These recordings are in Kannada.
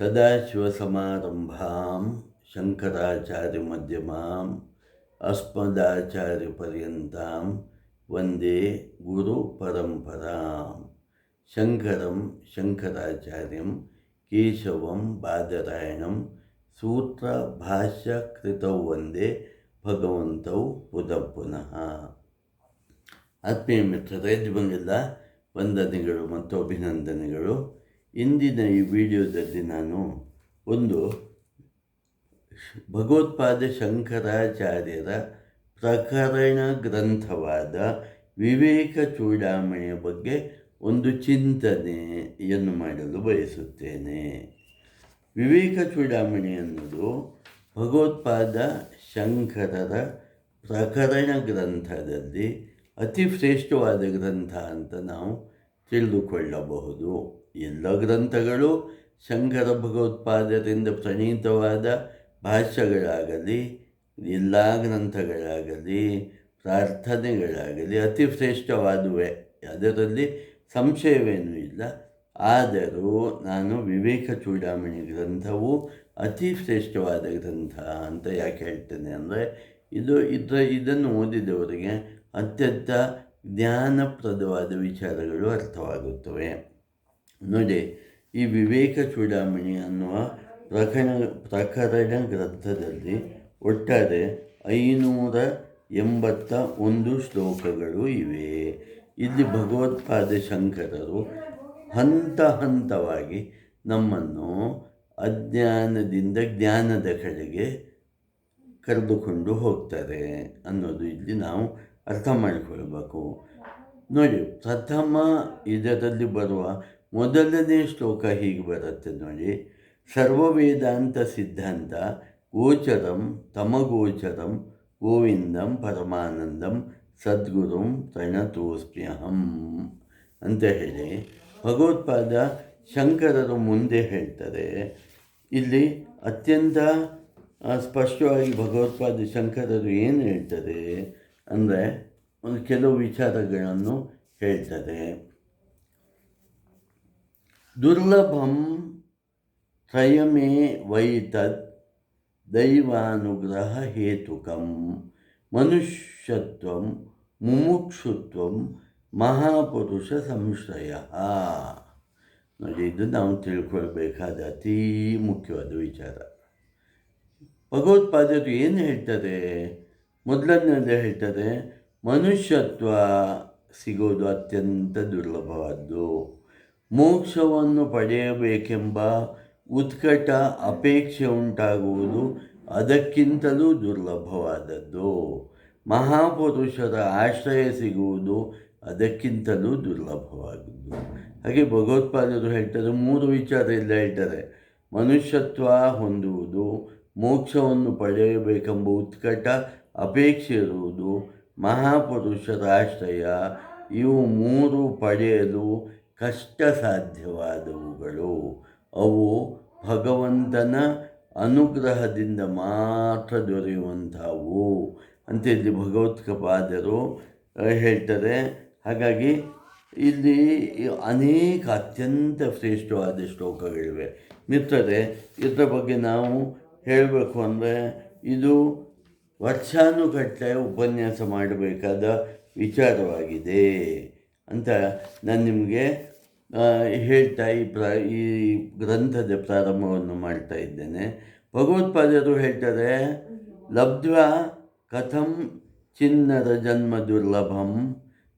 ಸದಾಶಿವಸಮಾರಂಭಾಂ ಅಸ್ಮದಾಚಾರ್ಯ ಪರ್ಯಂತ ವಂದೇ ಗುರು ಪರಂಪರಾಂ ಶಂಕರಂ ಶಂಕರಾಚಾರ್ಯಂ ಕೇಶವಂ ಬಾದರಾಯಣಂ ಸೂತ್ರ ಭಾಷ್ಯ ಕೃತೌ ವಂದೇ ಭಗವಂತೌ ಪುನಃ ಪುನಃ ಆತ್ಮೀಯ ಮಿತ್ರರೇ ಬಂದಿಲ್ಲ ವಂದನೆಗಳು ಮತ್ತು ಅಭಿನಂದನೆಗಳು. ಇಂದಿನ ಈ ವಿಡಿಯೋದಲ್ಲಿ ನಾನು ಒಂದು ಭಗವತ್ಪಾದ ಶಂಕರಾಚಾರ್ಯರ ಪ್ರಕರಣ ಗ್ರಂಥವಾದ ವಿವೇಕ ಚೂಡಾಮಣಿಯ ಬಗ್ಗೆ ಒಂದು ಚಿಂತನೆಯನ್ನು ಮಾಡಲು ಬಯಸುತ್ತೇನೆ. ವಿವೇಕ ಚೂಡಾಮಣಿ ಅನ್ನೋದು ಭಗವತ್ಪಾದ ಶಂಕರರ ಪ್ರಕರಣ ಗ್ರಂಥದಲ್ಲಿ ಅತಿ ಶ್ರೇಷ್ಠವಾದ ಗ್ರಂಥ ಅಂತ ನಾವು ತಿಳಿದುಕೊಳ್ಳಬಹುದು. ಎಲ್ಲ ಗ್ರಂಥಗಳು ಶಂಕರ ಭಗವತ್ಪಾದರಿಂದ ಪ್ರಣೀತವಾದ ಭಾಷ್ಯಗಳಾಗಲಿ ಎಲ್ಲ ಗ್ರಂಥಗಳಾಗಲಿ ಪ್ರಾರ್ಥನೆಗಳಾಗಲಿ ಅತಿ ಶ್ರೇಷ್ಠವಾದುವೆ. ಅದರಲ್ಲಿ ಸಂಶಯವೇನೂ ಇಲ್ಲ. ಆದರೂ ನಾನು ವಿವೇಕ ಚೂಡಾಮಣಿ ಗ್ರಂಥವು ಅತಿ ಶ್ರೇಷ್ಠವಾದ ಗ್ರಂಥ ಅಂತ ಯಾಕೆ ಹೇಳ್ತೇನೆ ಅಂದರೆ, ಇದು ಇದರ ಇದನ್ನು ಓದಿದವರಿಗೆ ಅತ್ಯಂತ ಜ್ಞಾನಪ್ರದವಾದ ವಿಚಾರಗಳು ಅರ್ಥವಾಗುತ್ತವೆ. ನೋಡಿ, ಈ ವಿವೇಕ ಚೂಡಾಮಣಿ ಅನ್ನುವ ಪ್ರಕರಣ ಪ್ರಕರಣ ಗ್ರಂಥದಲ್ಲಿ ಒಟ್ಟಾರೆ ಐನೂರ ಎಂಬತ್ತ ಒಂದು ಶ್ಲೋಕಗಳು ಇವೆ. ಇಲ್ಲಿ ಭಗವತ್ಪಾದ ಶಂಕರರು ಹಂತ ಹಂತವಾಗಿ ನಮ್ಮನ್ನು ಅಜ್ಞಾನದಿಂದ ಜ್ಞಾನದ ಕಡೆಗೆ ಕರೆದುಕೊಂಡು ಹೋಗ್ತಾರೆ ಅನ್ನೋದು ಇಲ್ಲಿ ನಾವು ಅರ್ಥ ಮಾಡಿಕೊಳ್ಬೇಕು. ನೋಡಿ, ಪ್ರಥಮ ಇದರಲ್ಲಿ ಬರುವ ಮೊದಲನೇ ಶ್ಲೋಕ ಹೀಗೆ ಬರುತ್ತೆ ನೋಡಿ. ಸರ್ವವೇದಾಂತ ಸಿದ್ಧಾಂತ, ಗೋಚರಂ ತಮಗೋಚರಂ ಗೋವಿಂದಂ ಪರಮಾನಂದಂ ಸದ್ಗುರುಂ ಪ್ರಣತೋಸ್ಮ್ಯಹಂ ಅಂತ ಹೇಳಿ. ಭಗವತ್ಪಾದ ಶಂಕರರು ಮುಂದೆ ಹೇಳ್ತಾರೆ. ಇಲ್ಲಿ ಅತ್ಯಂತ ಸ್ಪಷ್ಟವಾಗಿ ಭಗವತ್ಪಾದ ಶಂಕರರು ಏನು ಹೇಳ್ತಾರೆ ಅಂದರೆ ಒಂದು ಕೆಲವು ವಿಚಾರಗಳನ್ನು ಹೇಳ್ತಾರೆ. ದುರ್ಲಭಂ ತ್ರಯಮೇ ವೈತದ್ ದೈವಾನುಗ್ರಹ ಹೇತುಕಂ. ಮನುಷ್ಯತ್ವಂ ಮುಮುಕ್ಷುತ್ವಂ ಮಹಾಪುರುಷ ಸಂಶಯ ನೋಡಿ, ಇದು ನಾವು ತಿಳ್ಕೊಳ್ಬೇಕಾದ ಅತೀ ಮುಖ್ಯವಾದ ವಿಚಾರ. ಭಗವತ್ಪಾದರು ಏನು ಹೇಳ್ತಾರೆ? ಮೊದಲನೇದು ಹೇಳ್ತಾರೆ, ಮನುಷ್ಯತ್ವ ಸಿಗೋದು ಅತ್ಯಂತ ದುರ್ಲಭವಾದ್ದು. ಮೋಕ್ಷವನ್ನು ಪಡೆಯಬೇಕೆಂಬ ಉತ್ಕಟ ಅಪೇಕ್ಷೆ ಉಂಟಾಗುವುದು ಅದಕ್ಕಿಂತಲೂ ದುರ್ಲಭವಾದದ್ದು. ಮಹಾಪುರುಷರ ಆಶ್ರಯ ಸಿಗುವುದು ಅದಕ್ಕಿಂತಲೂ ದುರ್ಲಭವಾದದ್ದು ಹಾಗೆ ಭಗವತ್ಪಾದರು ಹೇಳ್ತಾರೆ, ಮೂರು ವಿಚಾರ ಎಲ್ಲ ಹೇಳ್ತಾರೆ. ಮನುಷ್ಯತ್ವ ಹೊಂದುವುದು, ಮೋಕ್ಷವನ್ನು ಪಡೆಯಬೇಕೆಂಬ ಉತ್ಕಟ ಅಪೇಕ್ಷೆ ಇರುವುದು, ಮಹಾಪುರುಷರ ಆಶ್ರಯ, ಇವು ಮೂರು ಪಡೆಯಲು ಕಷ್ಟ ಸಾಧ್ಯವಾದವುಗಳು ಅವು ಭಗವಂತನ ಅನುಗ್ರಹದಿಂದ ಮಾತ್ರ ದೊರೆಯುವಂಥವು ಅಂತ ಇಲ್ಲಿ ಭಗವತ್ಕಪಾದರು ಹೇಳ್ತಾರೆ. ಹಾಗಾಗಿ ಇಲ್ಲಿ ಅನೇಕ ಅತ್ಯಂತ ಶ್ರೇಷ್ಠವಾದ ಶ್ಲೋಕಗಳಿವೆ. ಮಿತ್ರರೆ, ಇದರ ಬಗ್ಗೆ ನಾವು ಹೇಳಬೇಕು ಅಂದರೆ ಇದು ವರ್ಷಾನುಗಟ್ಟಲೆ ಉಪನ್ಯಾಸ ಮಾಡಬೇಕಾದ ವಿಚಾರವಾಗಿದೆ. ಅಂತ ನಾನು ನಿಮಗೆ ಹೇಳ್ತಾ ಈ ಪ್ರ, ಈ ಗ್ರಂಥದ ಪ್ರಾರಂಭವನ್ನು ಮಾಡ್ತಾ ಇದ್ದೇನೆ. ಭಗವತ್ಪಾದರು ಹೇಳ್ತಾರೆ, ಲಬ್ಧ್ವ ಕಥಂ ಚಿನ್ನದ ಜನ್ಮ ದುರ್ಲಭಂ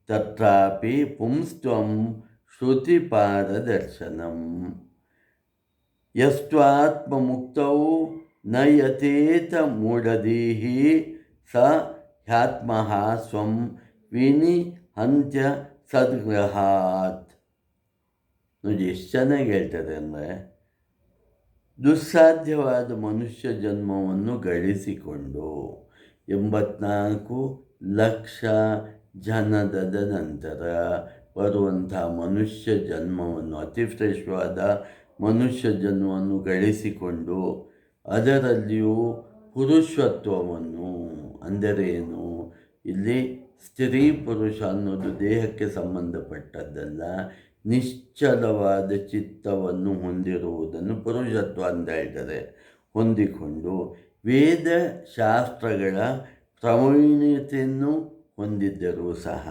ತತ್ರಾಪಿ ಪುಂಸ್ತ್ವಂ ಶ್ರುತಿಪಾದ ದರ್ಶನಂ. ಯಸ್ತ್ವಾತ್ಮಮುಕ್ತೌ ನ ಯಥೇತ ಮೂಢದೀಹಿ ಸ ಹ್ಯಾತ್ಮಃ ಸ್ವಂ ವಿನಿ ಹಂತ್ಯ ಸದ್ಗ್ರಹಾತ್. ನೋಡಿ, ಎಷ್ಟು ಚೆನ್ನಾಗಿ ಹೇಳ್ತಾರೆ ಅಂದರೆ, ದುಸ್ಸಾಧ್ಯವಾದ ಮನುಷ್ಯ ಜನ್ಮವನ್ನು ಗಳಿಸಿಕೊಂಡು ಎಂಬತ್ನಾಲ್ಕು ಲಕ್ಷ ಜನದ ನಂತರ ಬರುವಂಥ ಮನುಷ್ಯ ಜನ್ಮವನ್ನು, ಅತಿ ಶ್ರೇಷ್ಠವಾದ ಮನುಷ್ಯ ಜನ್ಮವನ್ನು ಗಳಿಸಿಕೊಂಡು ಅದರಲ್ಲಿಯೂ ಪುರುಷತ್ವವನ್ನು ಅಂದರೆ ಏನು? ಇಲ್ಲಿ ಸ್ತ್ರೀ ಪುರುಷ ಅನ್ನೋದು ದೇಹಕ್ಕೆ ಸಂಬಂಧಪಟ್ಟದ್ದಲ್ಲ, ನಿಶ್ಚಲವಾದ ಚಿತ್ತವನ್ನು ಹೊಂದಿರುವುದನ್ನು ಪುರುಷತ್ವ ಅಂತ ಹೇಳ್ತಾರೆ. ಹೊಂದಿಕೊಂಡು ವೇದ ಶಾಸ್ತ್ರಗಳ ಪ್ರವೀಣ್ಯತೆಯನ್ನು ಹೊಂದಿದ್ದರೂ ಸಹ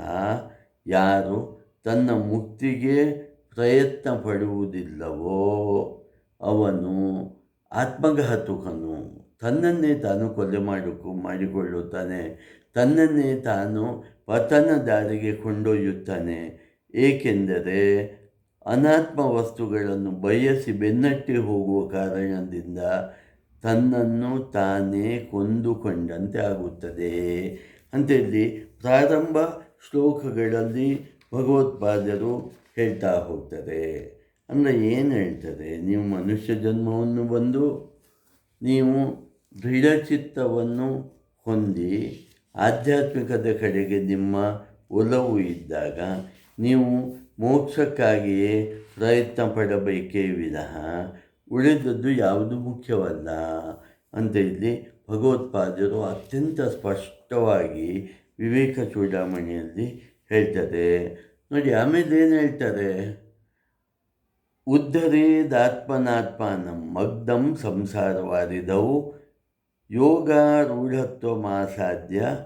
ಯಾರು ತನ್ನ ಮುಕ್ತಿಗೆ ಪ್ರಯತ್ನ ಪಡುವುದಿಲ್ಲವೋ ಅವನು ಆತ್ಮಘಾತುಕನು, ತನ್ನನ್ನೇ ತಾನು ಕೊಲೆ ಮಾಡಿಕೊ, ಮಾಡಿಕೊಳ್ಳುತ್ತಾನೆ. ತನ್ನನ್ನೇ ತಾನು ಪತನ ದಾರಿಗೆ ಕೊಂಡೊಯ್ಯುತ್ತಾನೆ. ಏಕೆಂದರೆ ಅನಾತ್ಮ ವಸ್ತುಗಳನ್ನು ಬಯಸಿ ಬೆನ್ನಟ್ಟಿ ಹೋಗುವ ಕಾರಣದಿಂದ ತನ್ನನ್ನು ತಾನೇ ಕೊಂದುಕೊಂಡಂತೆ ಆಗುತ್ತದೆ. ಅಂತೇಳಿ ಪ್ರಾರಂಭ ಶ್ಲೋಕಗಳಲ್ಲಿ ಭಗವತ್ಪಾದರು ಹೇಳ್ತಾ ಹೋಗ್ತಾರೆ. ಅಂದರೆ ಏನು ಹೇಳ್ತಾರೆ? ನೀವು ಮನುಷ್ಯ ಜನ್ಮವನ್ನು ಬಂದು ನೀವು ದೃಢಚಿತ್ತವನ್ನು ಹೊಂದಿ ಆಧ್ಯಾತ್ಮಿಕದ ಕಡೆಗೆ ನಿಮ್ಮ ಒಲವು ಇದ್ದಾಗ ನೀವು ಮೋಕ್ಷಕ್ಕಾಗಿಯೇ ಪ್ರಯತ್ನ ಪಡಬೇಕೇ ವಿನಃ ಉಳಿದದ್ದು ಯಾವುದು ಮುಖ್ಯವಲ್ಲ ಅಂತ ಇಲ್ಲಿ ಭಗವತ್ಪಾದರು ಅತ್ಯಂತ ಸ್ಪಷ್ಟವಾಗಿ ವಿವೇಕ ಚೂಡಾಮಣಿಯಲ್ಲಿ ಹೇಳ್ತಾರೆ. ನೋಡಿ, ಆಮೇಲೆ ಏನು ಹೇಳ್ತಾರೆ? ಉದ್ಧರೇದಾತ್ಮನಾತ್ಮಾನಂ ಮಗ್ಧಂ ಸಂಸಾರವಾರಿದವು ಯೋಗಾರೂಢತ್ವಮಾಸಾಧ್ಯ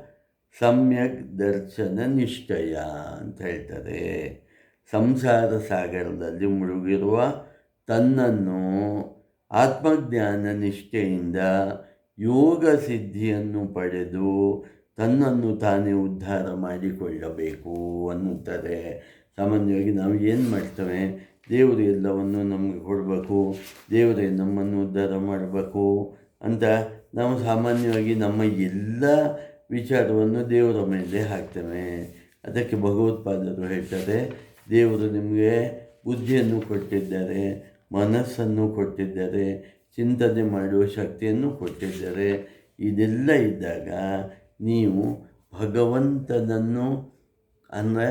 ಸಮ್ಯಕ್ ದರ್ಶನ ನಿಷ್ಠಯ ಅಂತ ಹೇಳ್ತಾರೆ ಸಂಸಾರ ಸಾಗರದಲ್ಲಿ ಮುಳುಗಿರುವ ತನ್ನನ್ನು ಆತ್ಮಜ್ಞಾನ ನಿಷ್ಠೆಯಿಂದ ಯೋಗ ಸಿದ್ಧಿಯನ್ನು ಪಡೆದು ತನ್ನನ್ನು ತಾನೇ ಉದ್ಧಾರ ಮಾಡಿಕೊಳ್ಳಬೇಕು ಅನ್ನುತ್ತಾರೆ ಸಾಮಾನ್ಯವಾಗಿ ನಾವು ಏನು ಮಾಡ್ತೇವೆ? ದೇವರು ಎಲ್ಲವನ್ನು ನಮಗೆ ಕೊಡಬೇಕು, ದೇವರೇ ನಮ್ಮನ್ನು ಉದ್ಧಾರ ಮಾಡಬೇಕು ಅಂತ ನಾವು ಸಾಮಾನ್ಯವಾಗಿ ನಮ್ಮ ಎಲ್ಲ ವಿಚಾರವನ್ನು ದೇವರ ಮೇಲೆ ಹಾಕ್ತೇವೆ. ಅದಕ್ಕೆ ಭಗವತ್ಪಾದರು ಹೇಳ್ತಾರೆ, ದೇವರು ನಿಮಗೆ ಬುದ್ಧಿಯನ್ನು ಕೊಟ್ಟಿದ್ದಾರೆ, ಮನಸ್ಸನ್ನು ಕೊಟ್ಟಿದ್ದಾರೆ, ಚಿಂತನೆ ಮಾಡುವ ಶಕ್ತಿಯನ್ನು ಕೊಟ್ಟಿದ್ದಾರೆ. ಇದೆಲ್ಲ ಇದ್ದಾಗ ನೀವು ಭಗವಂತನನ್ನು ಅಂದರೆ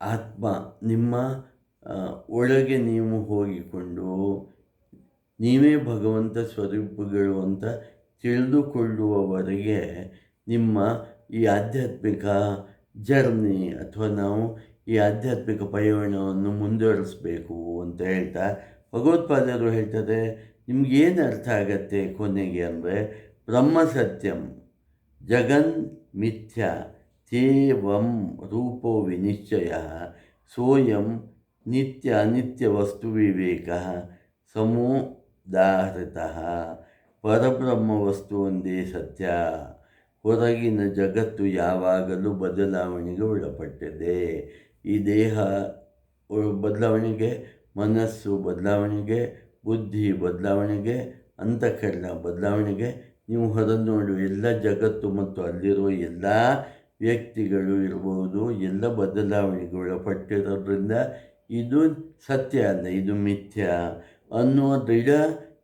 ಆತ್ಮ, ನಿಮ್ಮ ಒಳಗೆ ನೀವು ಹೋಗಿಕೊಂಡು ನೀವೇ ಭಗವಂತ ಸ್ವರೂಪಗಳು ಅಂತ ತಿಳಿದುಕೊಳ್ಳುವವರೆಗೆ ನಿಮ್ಮ ಈ ಆಧ್ಯಾತ್ಮಿಕ ಜರ್ನಿ ಅಥವಾ ನಾವು ಈ ಆಧ್ಯಾತ್ಮಿಕ ಪಯಣವನ್ನು ಮುಂದುವರಿಸಬೇಕು ಅಂತ ಹೇಳ್ತಾ ಭಗವತ್ಪಾದರು ಹೇಳ್ತಾರೆ ನಿಮಗೇನು ಅರ್ಥ ಆಗತ್ತೆ ಕೊನೆಗೆ ಅಂದರೆ ಬ್ರಹ್ಮ ಸತ್ಯಂ ಜಗನ್ ಮಿಥ್ಯ ತೇವಂ ರೂಪೋ ವಿನಿಶ್ಚಯ ಸೋಯಂ ನಿತ್ಯ ಅನಿತ್ಯ ವಸ್ತು ವಿವೇಕ ಸಮೋದಾಹೃತಃ ಪರಬ್ರಹ್ಮ ವಸ್ತು ಒಂದೇ ಸತ್ಯ. ಹೊರಗಿನ ಜಗತ್ತು ಯಾವಾಗಲೂ ಬದಲಾವಣೆಗೆ ಒಳಪಟ್ಟಿದೆ. ಈ ದೇಹ ಬದಲಾವಣೆಗೆ, ಮನಸ್ಸು ಬದಲಾವಣೆಗೆ, ಬುದ್ಧಿ ಬದಲಾವಣೆಗೆ, ಅಂತಃಕರಣ ಬದಲಾವಣೆಗೆ, ನೀವು ಹೊರ ನೋಡುವ ಎಲ್ಲ ಜಗತ್ತು ಮತ್ತು ಅಲ್ಲಿರುವ ಎಲ್ಲ ವ್ಯಕ್ತಿಗಳು ಇರಬಹುದು ಎಲ್ಲ ಬದಲಾವಣೆಗೆ ಒಳಪಟ್ಟಿರೋದ್ರಿಂದ ಇದು ಸತ್ಯ ಅಲ್ಲ, ಇದು ಮಿಥ್ಯ ಅನ್ನುವ ದೃಢ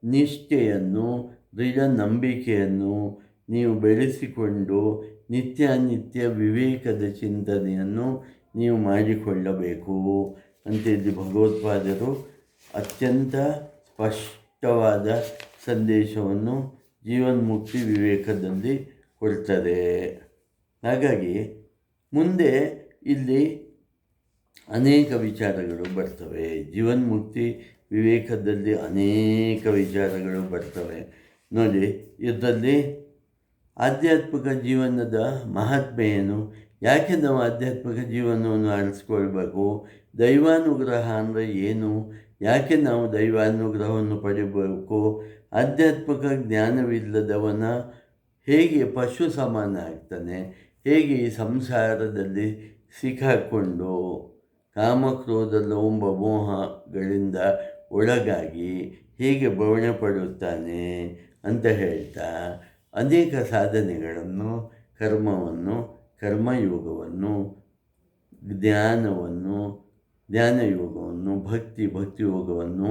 ನಿಷ್ಠೆಯನ್ನು ದೃಢ ನಂಬಿಕೆಯನ್ನು ನೀವು ಬೆಳೆಸಿಕೊಂಡು ನಿತ್ಯ ನಿತ್ಯ ವಿವೇಕದ ಚಿಂತನೆಯನ್ನು ನೀವು ಮಾಡಿಕೊಳ್ಳಬೇಕು. ಅಂತೇಳಿ ಭಗವತ್ಪಾದರು ಅತ್ಯಂತ ಸ್ಪಷ್ಟವಾದ ಸಂದೇಶವನ್ನು ಜೀವನ್ಮುಕ್ತಿ ವಿವೇಕದಲ್ಲಿ ಕೊಡ್ತದೆ. ಹಾಗಾಗಿ ಮುಂದೆ ಇಲ್ಲಿ ಅನೇಕ ವಿಚಾರಗಳು ಬರ್ತವೆ. ಜೀವನ್ಮುಕ್ತಿ ವಿವೇಕದಲ್ಲಿ ಅನೇಕ ವಿಚಾರಗಳು ಬರ್ತವೆ. ನೋಡಿ ಇದರಲ್ಲಿ ಆಧ್ಯಾತ್ಮಿಕ ಜೀವನದ ಮಹಾತ್ಮೆ ಏನು ಯಾಕೆ ನಾವು ಆಧ್ಯಾತ್ಮಿಕ ಜೀವನವನ್ನು ಆರಿಸ್ಕೊಳ್ಬೇಕು? ದೈವಾನುಗ್ರಹ ಅಂದರೆ ಏನು? ಯಾಕೆ ನಾವು ದೈವಾನುಗ್ರಹವನ್ನು ಪಡಿಬೇಕು? ಆಧ್ಯಾತ್ಮಿಕ ಜ್ಞಾನವಿಲ್ಲದವನ ಹೇಗೆ ಪಶು ಸಮಾನ ಆಗ್ತಾನೆ? ಹೇಗೆ ಈ ಸಂಸಾರದಲ್ಲಿ ಸಿಕ್ಕಾಕ್ಕೊಂಡು ಕಾಮಕ್ರೋಧ ಲೋಂಬ ಮೋಹಗಳಿಂದ ಒಳಗಾಗಿ ಹೇಗೆ ಬವಣೆ ಪಡುತ್ತಾನೆ? ಅಂತ ಹೇಳ್ತಾ ಅನೇಕ ಸಾಧನೆಗಳನ್ನು, ಕರ್ಮವನ್ನು, ಕರ್ಮಯೋಗವನ್ನು, ಜ್ಞಾನವನ್ನು, ಜ್ಞಾನಯೋಗವನ್ನು, ಭಕ್ತಿ, ಭಕ್ತಿಯೋಗವನ್ನು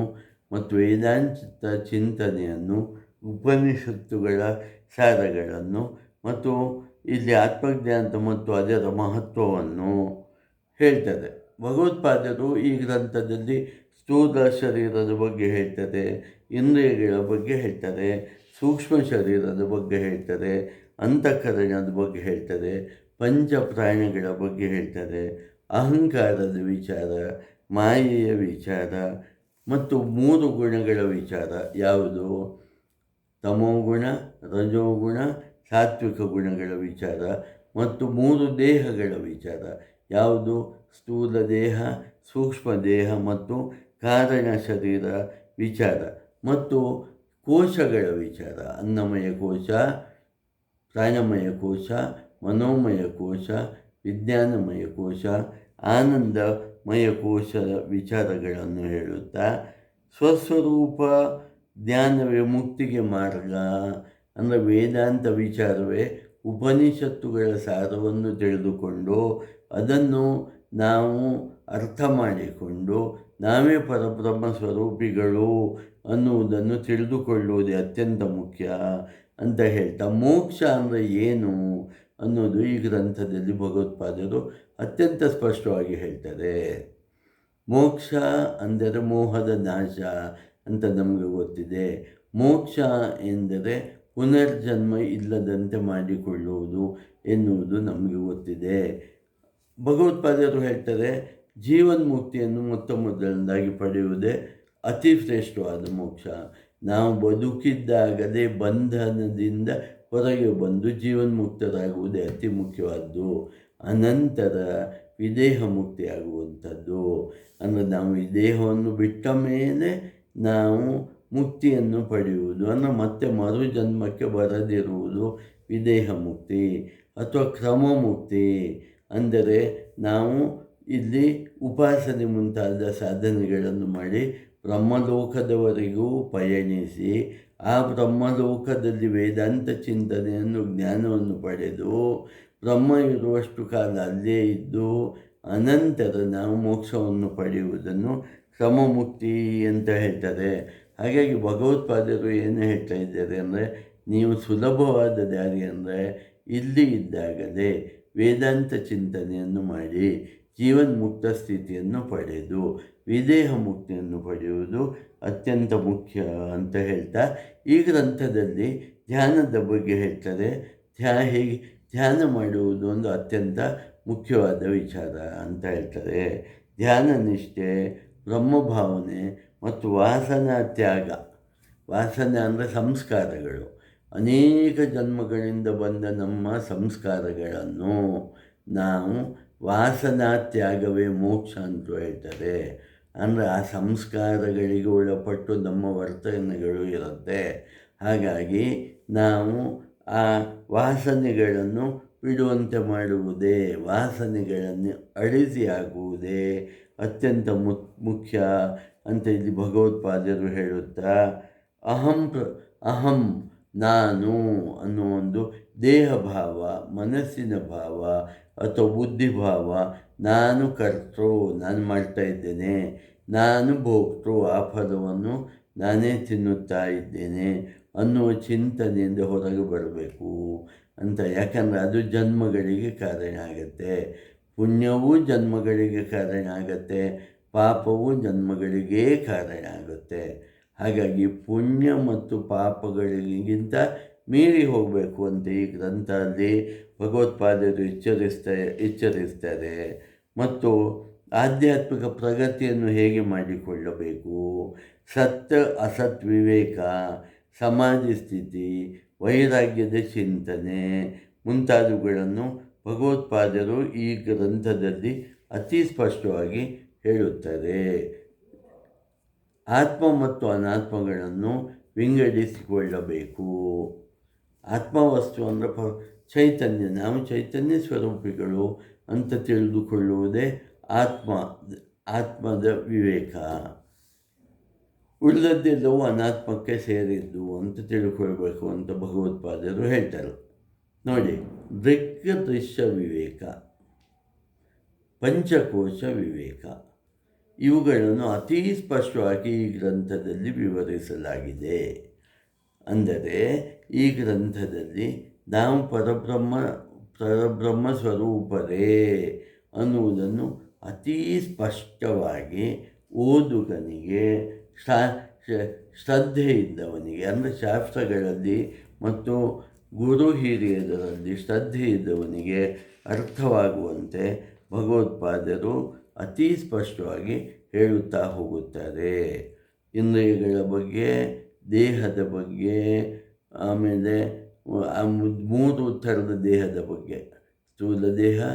ಮತ್ತು ವೇದಾಂತ ಚಿಂತನೆಯನ್ನು, ಉಪನಿಷತ್ತುಗಳ ಸಾರಗಳನ್ನು ಮತ್ತು ಇಲ್ಲಿ ಆತ್ಮಜ್ಞಾನ ಮತ್ತು ಅದರ ಮಹತ್ವವನ್ನು ಹೇಳ್ತದೆ. ಭಗವತ್ಪಾದರು ಈ ಗ್ರಂಥದಲ್ಲಿ ಸ್ಥೂಲ ಶರೀರದ ಬಗ್ಗೆ ಹೇಳ್ತದೆ, ಇಂದ್ರಿಯಗಳ ಬಗ್ಗೆ ಹೇಳ್ತಾರೆ ಸೂಕ್ಷ್ಮ ಶರೀರದ ಬಗ್ಗೆ ಹೇಳ್ತಾರೆ ಅಂತಃಕರಣದ ಬಗ್ಗೆ ಹೇಳ್ತಾರೆ ಪಂಚ ಪ್ರಾಣಿಗಳ ಬಗ್ಗೆ ಹೇಳ್ತಾರೆ ಅಹಂಕಾರದ ವಿಚಾರ, ಮಾಯೆಯ ವಿಚಾರ ಮತ್ತು ಮೂರು ಗುಣಗಳ ವಿಚಾರ ಯಾವುದು? ತಮೋಗುಣ ರಜೋಗುಣ ಸಾತ್ವಿಕ ಗುಣಗಳ ವಿಚಾರ ಮತ್ತು ಮೂರು ದೇಹಗಳ ವಿಚಾರ ಯಾವುದು? ಸ್ಥೂಲ ದೇಹ, ಸೂಕ್ಷ್ಮ ದೇಹ ಮತ್ತು ಕಾರಣ ಶರೀರ ವಿಚಾರ ಮತ್ತು ಕೋಶಗಳ ವಿಚಾರ, ಅನ್ನಮಯ ಕೋಶ, ಪ್ರಾಣಮಯ ಕೋಶ, ಮನೋಮಯ ಕೋಶ, ವಿಜ್ಞಾನಮಯ ಕೋಶ, ಆನಂದಮಯ ಕೋಶದ ವಿಚಾರಗಳನ್ನು ಹೇಳುತ್ತಾ, ಸ್ವಸ್ವರೂಪ ಜ್ಞಾನವೇ ಮುಕ್ತಿಗೆ ಮಾರ್ಗ, ಅಂದರೆ ವೇದಾಂತ ವಿಚಾರವೇ ಉಪನಿಷತ್ತುಗಳ ಸಾರವನ್ನು ತಿಳಿದುಕೊಂಡು ಅದನ್ನು ನಾವು ಅರ್ಥ ಮಾಡಿಕೊಂಡು ನಾವೇ ಪರಬ್ರಹ್ಮ ಸ್ವರೂಪಿಗಳು ಅನ್ನುವುದನ್ನು ತಿಳಿದುಕೊಳ್ಳುವುದೇ ಅತ್ಯಂತ ಮುಖ್ಯ ಅಂತ ಹೇಳ್ತಾ, ಮೋಕ್ಷ ಅಂದರೆ ಏನು ಅನ್ನೋದು ಈ ಗ್ರಂಥದಲ್ಲಿ ಭಗವತ್ಪಾದರು ಅತ್ಯಂತ ಸ್ಪಷ್ಟವಾಗಿ ಹೇಳ್ತಾರೆ. ಮೋಕ್ಷ ಅಂದರೆ ಮೋಹದ ನಾಶ ಅಂತ ನಮಗೆ ಗೊತ್ತಿದೆ. ಮೋಕ್ಷ ಎಂದರೆ ಪುನರ್ಜನ್ಮ ಇಲ್ಲದಂತೆ ಮಾಡಿಕೊಳ್ಳುವುದು ಎನ್ನುವುದು ನಮಗೆ ಗೊತ್ತಿದೆ. ಭಗವತ್ಪಾದರು ಹೇಳ್ತಾರೆ, ಜೀವನ್ಮುಕ್ತಿಯನ್ನು ಮೊತ್ತ ಮೊದಲನೇದಾಗಿ ಪಡೆಯುವುದೇ ಅತಿ ಶ್ರೇಷ್ಠವಾದ ಮೋಕ್ಷ. ನಾವು ಬದುಕಿದ್ದಾಗಲೇ ಬಂಧನದಿಂದ ಹೊರಗೆ ಬಂದು ಜೀವನ್ಮುಕ್ತರಾಗುವುದೇ ಅತಿ ಮುಖ್ಯವಾದ್ದು. ಅನಂತರ ವಿದೇಹ ಮುಕ್ತಿಯಾಗುವಂಥದ್ದು ಅಂದರೆ ನಾವು ಈ ದೇಹವನ್ನು ಬಿಟ್ಟ ಮೇಲೆ ನಾವು ಮುಕ್ತಿಯನ್ನು ಪಡೆಯುವುದು. ಅನ್ನ ಮತ್ತೆ ಮರು ಜನ್ಮಕ್ಕೆ ಬರದಿರುವುದು ವಿದೇಹ ಮುಕ್ತಿ ಅಥವಾ ಕ್ರಮ ಮುಕ್ತಿ ಅಂದರೆ ನಾವು ಇಲ್ಲಿ ಉಪಾಸನೆ ಮುಂತಾದ ಸಾಧನೆಗಳನ್ನು ಮಾಡಿ ಬ್ರಹ್ಮಲೋಕದವರೆಗೂ ಪಯಣಿಸಿ ಆ ಬ್ರಹ್ಮಲೋಕದಲ್ಲಿ ವೇದಾಂತ ಚಿಂತನೆಯನ್ನು, ಜ್ಞಾನವನ್ನು ಪಡೆದು ಬ್ರಹ್ಮ ಇರುವಷ್ಟು ಕಾಲ ಅಲ್ಲೇ ಇದ್ದು ಅನಂತರ ನಾವು ಮೋಕ್ಷವನ್ನು ಪಡೆಯುವುದನ್ನು ಕ್ರಮಮುಕ್ತಿ ಅಂತ ಹೇಳ್ತಾರೆ. ಹಾಗಾಗಿ ಭಗವತ್ಪಾದರು ಏನು ಹೇಳ್ತಾ ಇದ್ದಾರೆ ಅಂದರೆ, ನೀವು ಸುಲಭವಾದ ದಾರಿ ಅಂದರೆ ಇಲ್ಲಿ ಇದ್ದಾಗಲೇ ವೇದಾಂತ ಚಿಂತನೆಯನ್ನು ಮಾಡಿ ಜೀವನ್ಮುಕ್ತ ಸ್ಥಿತಿಯನ್ನು ಪಡೆದು, ವಿದೇಹ ಮುಕ್ತಿಯನ್ನು ಪಡೆಯುವುದು ಅತ್ಯಂತ ಮುಖ್ಯ ಅಂತ ಹೇಳ್ತಾ ಈ ಗ್ರಂಥದಲ್ಲಿ ಧ್ಯಾನದ ಬಗ್ಗೆ ಹೇಳ್ತಾರೆ. ಧ್ಯಾ ಹೇಗೆ ಧ್ಯಾನ ಮಾಡುವುದು ಒಂದು ಅತ್ಯಂತ ಮುಖ್ಯವಾದ ವಿಚಾರ ಅಂತ ಹೇಳ್ತಾರೆ. ಧ್ಯಾನ ನಿಷ್ಠೆ, ಬ್ರಹ್ಮಭಾವನೆ ಮತ್ತು ವಾಸನಾ ತ್ಯಾಗ. ವಾಸನೆ ಅಂದರೆ ಸಂಸ್ಕಾರಗಳು. ಅನೇಕ ಜನ್ಮಗಳಿಂದ ಬಂದ ನಮ್ಮ ಸಂಸ್ಕಾರಗಳನ್ನು ನಾವು ವಾಸನಾ ತ್ಯಾಗವೇ ಮೋಕ್ಷ ಅಂತ ಹೇಳ್ತಾರೆ. ಅಂದರೆ ಆ ಸಂಸ್ಕಾರಗಳಿಗೆ ಒಳಪಟ್ಟು ನಮ್ಮ ವರ್ತನೆಗಳು ಇರುತ್ತೆ. ಹಾಗಾಗಿ ನಾವು ಆ ವಾಸನೆಗಳನ್ನು ಬಿಡುವಂತೆ ಮಾಡುವುದೇ, ವಾಸನೆಗಳನ್ನು ಅಳಿಸಿ ಆಗುವುದೇ ಅತ್ಯಂತ ಮುಖ್ಯ ಅಂತ ಇಲ್ಲಿ ಭಗವತ್ಪಾದರು ಹೇಳುತ್ತಾ, ಅಹಂ ಪ್ರ, ಅಹಂ ನಾನು ಅನ್ನೋ ಒಂದು ದೇಹ ಭಾವ ಮನಸ್ಸಿನ ಭಾವ ಅಥವಾ ಬುದ್ಧಿಭಾವ, ನಾನು ಕರ್ತೃ, ನಾನು ಮಾಡ್ತಾ ಇದ್ದೇನೆ, ನಾನು ಭೋಕ್ತೃ, ಆ ಫಲವನ್ನು ನಾನೇ ತಿನ್ನುತ್ತಾ ಇದ್ದೇನೆ ಅನ್ನುವ ಚಿಂತನೆಯಿಂದ ಹೊರಗೆ ಬರಬೇಕು ಅಂತ. ಯಾಕಂದರೆ ಅದು ಜನ್ಮಗಳಿಗೆ ಕಾರಣ ಆಗುತ್ತೆ. ಪುಣ್ಯವೂ ಜನ್ಮಗಳಿಗೆ ಕಾರಣ ಆಗುತ್ತೆ ಪಾಪವು ಜನ್ಮಗಳಿಗೆ ಕಾರಣ ಆಗುತ್ತೆ ಹಾಗಾಗಿ ಪುಣ್ಯ ಮತ್ತು ಪಾಪಗಳಿಗಿಂತ ಮೀರಿ ಹೋಗಬೇಕು ಅಂತ ಈ ಗ್ರಂಥದಲ್ಲಿ ಭಗವತ್ಪಾದರು ಎಚ್ಚರಿಸ್ತಾ, ಎಚ್ಚರಿಸ್ತಾರೆ. ಮತ್ತು ಆಧ್ಯಾತ್ಮಿಕ ಪ್ರಗತಿಯನ್ನು ಹೇಗೆ ಮಾಡಿಕೊಳ್ಳಬೇಕು? ಸತ್ ಅಸತ್ ವಿವೇಕ ಸಮಾಜ ಸ್ಥಿತಿ, ವೈರಾಗ್ಯದ ಚಿಂತನೆ ಮುಂತಾದವುಗಳನ್ನು ಭಗವತ್ಪಾದರು ಈ ಗ್ರಂಥದಲ್ಲಿ ಅತಿ ಸ್ಪಷ್ಟವಾಗಿ ಹೇಳುತ್ತಾರೆ. ಆತ್ಮ ಮತ್ತು ಅನಾತ್ಮಗಳನ್ನು ವಿಂಗಡಿಸಿಕೊಳ್ಳಬೇಕು. ಆತ್ಮವಸ್ತು ಅಂದರೆ ಪ, ಚೈತನ್ಯ, ನಾವು ಚೈತನ್ಯ ಸ್ವರೂಪಿಗಳು ಅಂತ ತಿಳಿದುಕೊಳ್ಳುವುದೇ ಆತ್ಮ, ಆತ್ಮದ ವಿವೇಕ. ಉಳಿದದ್ದೆಲ್ಲವೂ ಅನಾತ್ಮಕ್ಕೆ ಸೇರಿದ್ದು ಅಂತ ತಿಳ್ಕೊಳ್ಬೇಕು ಅಂತ ಭಗವತ್ಪಾದರು ಹೇಳ್ತಾರೆ. ನೋಡಿ. ದೃಶ್ಯ ವಿವೇಕ, ಪಂಚಕೋಶ ವಿವೇಕ. ಇವುಗಳನ್ನು ಅತೀ ಸ್ಪಷ್ಟವಾಗಿ ಈ ಗ್ರಂಥದಲ್ಲಿ ವಿವರಿಸಲಾಗಿದೆ. ಅಂದರೆ ಈ ಗ್ರಂಥದಲ್ಲಿ ನಾವು ಪರಬ್ರಹ್ಮ ಪರಬ್ರಹ್ಮ ಸ್ವರೂಪರೇ ಅನ್ನುವುದನ್ನು ಅತೀ ಸ್ಪಷ್ಟವಾಗಿ ಓದುಗನಿಗೆ ಶ್ರದ್ಧೆಯಿದ್ದವನಿಗೆ, ಅಂದರೆ ಶಾಸ್ತ್ರಗಳಲ್ಲಿ ಮತ್ತು ಗುರು ಹಿರಿಯದರಲ್ಲಿ ಶ್ರದ್ಧೆ ಇದ್ದವನಿಗೆ ಅರ್ಥವಾಗುವಂತೆ ಭಗವತ್ಪಾದರು ಅತಿ ಸ್ಪಷ್ಟವಾಗಿ ಹೇಳುತ್ತಾ ಹೋಗುತ್ತಾರೆ. ಇಂದ್ರಿಯಗಳ ಬಗ್ಗೆ, ದೇಹದ ಬಗ್ಗೆ, ಆಮೇಲೆ ಮೂರು ಥರದ ದೇಹದ ಬಗ್ಗೆ, ಸ್ಥೂಲ ದೇಹ,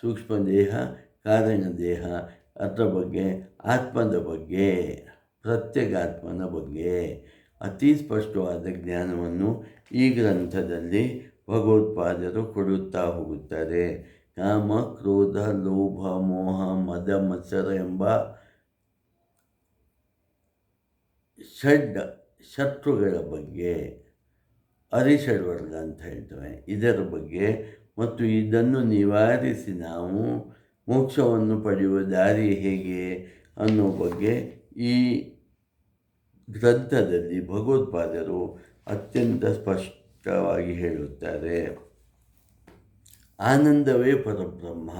ಸೂಕ್ಷ್ಮ ದೇಹ, ಕಾರಣ ದೇಹ, ಅದರ ಬಗ್ಗೆ, ಆತ್ಮದ ಬಗ್ಗೆ, ಪ್ರತ್ಯೇಗಾತ್ಮನ ಬಗ್ಗೆ. ಅತಿ ಸ್ಪಷ್ಟವಾದ ಜ್ಞಾನವನ್ನು ಈ ಗ್ರಂಥದಲ್ಲಿ ಭಗವತ್ಪಾದರು ಕೊಡುತ್ತಾ ಹೋಗುತ್ತಾರೆ. ಕಾಮ, ಕ್ರೋಧ, ಲೋಭ, ಮೋಹ, ಮದ, ಮತ್ಸರ ಎಂಬ ಷಡ್ ಶತ್ರುಗಳ ಬಗ್ಗೆ, ಅರಿಷಡ್ವರ್ಗ ಅಂತ ಹೇಳ್ತವೆ. ಇದರ ಬಗ್ಗೆ ಮತ್ತು ಇದನ್ನು ನಿವಾರಿಸಿ ನಾವು ಮೋಕ್ಷವನ್ನು ಪಡೆಯುವ ದಾರಿ ಹೇಗೆ ಅನ್ನೋ ಬಗ್ಗೆ ಈ ಗ್ರಂಥದಲ್ಲಿ ಭಗವತ್ಪಾದರು ಅತ್ಯಂತ ಸ್ಪಷ್ಟವಾಗಿ ಹೇಳುತ್ತಾರೆ. ಆನಂದವೇ ಪರಬ್ರಹ್ಮ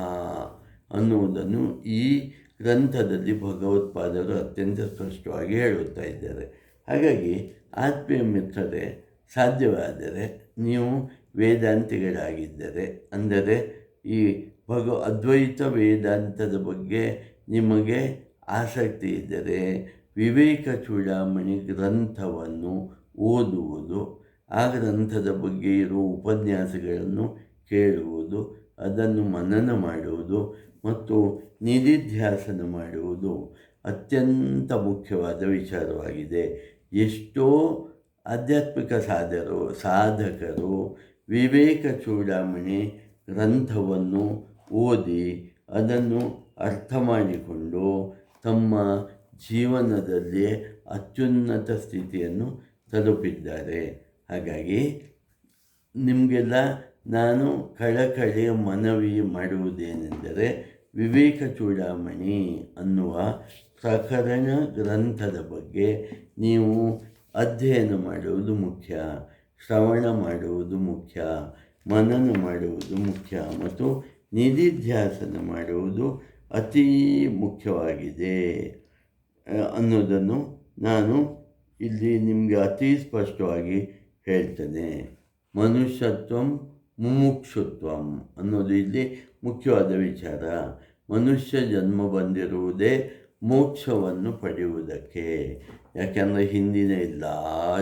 ಅನ್ನುವುದನ್ನು ಈ ಗ್ರಂಥದಲ್ಲಿ ಭಗವತ್ಪಾದರು ಅತ್ಯಂತ ಸ್ಪಷ್ಟವಾಗಿ ಹೇಳುತ್ತಾ ಇದ್ದಾರೆ. ಹಾಗಾಗಿ ಆತ್ಮೀಯ ಮಿತ್ರರೇ, ಸಾಧ್ಯವಾದರೆ ನೀವು ವೇದಾಂತಿಗಳಾಗಿದ್ದರೆ, ಅಂದರೆ ಈ ಭಗ ಅದ್ವೈತ ವೇದಾಂತದ ಬಗ್ಗೆ ನಿಮಗೆ ಆಸಕ್ತಿ ಇದ್ದರೆ ವಿವೇಕ ಚೂಡಾಮಣಿ ಗ್ರಂಥವನ್ನು ಓದುವುದು, ಆ ಗ್ರಂಥದ ಬಗ್ಗೆ ಇರುವ ಉಪನ್ಯಾಸಗಳನ್ನು ಕೇಳುವುದು, ಅದನ್ನು ಮನನ ಮಾಡುವುದು ಮತ್ತು ನಿಧಿಧ್ಯಾಸನ ಮಾಡುವುದು ಅತ್ಯಂತ ಮುಖ್ಯವಾದ ವಿಚಾರವಾಗಿದೆ. ಎಷ್ಟೋ ಆಧ್ಯಾತ್ಮಿಕ ಸಾಧರು, ಸಾಧಕರು ವಿವೇಕ ಚೂಡಾಮಣಿ ಗ್ರಂಥವನ್ನು ಓದಿ ಅದನ್ನು ಅರ್ಥ ಮಾಡಿಕೊಂಡು ತಮ್ಮ ಜೀವನದಲ್ಲಿ ಅತ್ಯುನ್ನತ ಸ್ಥಿತಿಯನ್ನು ತಲುಪಿದ್ದಾರೆ. ಹಾಗಾಗಿ ನಿಮಗೆಲ್ಲ ನಾನು ಕಳಕಳಿಯ ಮನವಿ ಮಾಡುವುದೇನೆಂದರೆ ವಿವೇಕ ಚೂಡಾಮಣಿ ಅನ್ನುವ ಪ್ರಕರಣ ಗ್ರಂಥದ ಬಗ್ಗೆ ನೀವು ಅಧ್ಯಯನ ಮಾಡುವುದು ಮುಖ್ಯ, ಶ್ರವಣ ಮಾಡುವುದು ಮುಖ್ಯ, ಮನನ ಮಾಡುವುದು ಮುಖ್ಯ ಮತ್ತು ನಿಧಿಧ್ಯಾಸನ ಮಾಡುವುದು ಅತೀ ಮುಖ್ಯವಾಗಿದೆ. ಅನ್ನೋದನ್ನು ನಾನು ಇಲ್ಲಿ ನಿಮಗೆ ಅತಿ ಸ್ಪಷ್ಟವಾಗಿ ಹೇಳ್ತೇನೆ. ಮನುಷ್ಯತ್ವಂ ಮುಮುಕ್ಷುತ್ವಂ ಅನ್ನೋದು ಇಲ್ಲಿ ಮುಖ್ಯವಾದ ವಿಚಾರ. ಮನುಷ್ಯ ಜನ್ಮ ಬಂದಿರುವುದೇ ಮೋಕ್ಷವನ್ನು ಪಡೆಯುವುದಕ್ಕೆ. ಯಾಕೆಂದರೆ ಹಿಂದಿನ ಎಲ್ಲ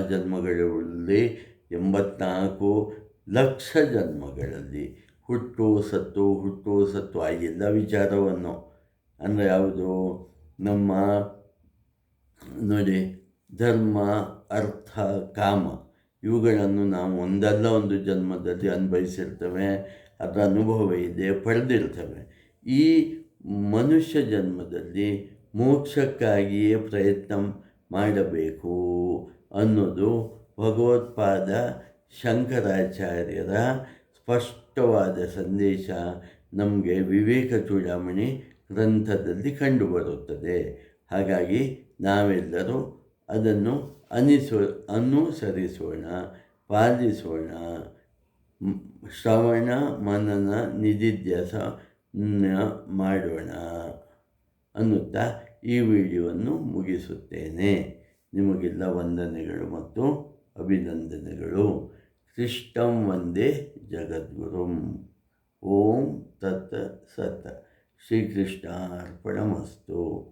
ಜನ್ಮಗಳಲ್ಲಿ, ಎಂಬತ್ನಾಲ್ಕು ಲಕ್ಷ ಜನ್ಮಗಳಲ್ಲಿ ಹುಟ್ಟು, ಸತ್ತು ಹುಟ್ಟು, ಸತ್ತು ಆ ಎಲ್ಲ ವಿಚಾರವನ್ನು. ಅಂದರೆ ಯಾವುದು? ನಮ್ಮ ನೋಡಿ, ಧರ್ಮ, ಅರ್ಥ, ಕಾಮ, ಇವುಗಳನ್ನು ನಾವು ಒಂದಲ್ಲ ಒಂದು ಜನ್ಮದಲ್ಲಿ ಅನುಭವಿಸಿರ್ತೇವೆ, ಅದರ ಅನುಭವ ಇದೆ, ಪಡೆದಿರ್ತೇವೆ. ಈ ಮನುಷ್ಯ ಜನ್ಮದಲ್ಲಿ ಮೋಕ್ಷಕ್ಕಾಗಿಯೇ ಪ್ರಯತ್ನ ಮಾಡಬೇಕು ಅನ್ನೋದು ಭಗವತ್ಪಾದ ಶಂಕರಾಚಾರ್ಯರ ಸ್ಪಷ್ಟವಾದ ಸಂದೇಶ ನಮಗೆ ವಿವೇಕ ಚೂಡಾಮಣಿ ಗ್ರಂಥದಲ್ಲಿ ಕಂಡುಬರುತ್ತದೆ. ಹಾಗಾಗಿ ನಾವೆಲ್ಲರೂ ಅದನ್ನು ಅನಿಸೋ, ಅನುಸರಿಸೋಣ, ಪಾಲಿಸೋಣ. ಶ್ರವಣ, ಮನನ ನಿಧಿಧ್ಯಾಸ ಮಾಡೋಣ ಅನ್ನುತ್ತಾ ಈ ವಿಡಿಯೋವನ್ನು ಮುಗಿಸುತ್ತೇನೆ. ನಿಮಗೆಲ್ಲ ವಂದನೆಗಳು ಮತ್ತು ಅಭಿನಂದನೆಗಳು. ಕೃಷ್ಣಂ ವಂದೇ ಜಗದ್ಗುರುಂ. ಓಂ ತತ್ ಸತ್. ಶ್ರೀಕೃಷ್ಣಾರ್ಪಣಮಸ್ತು.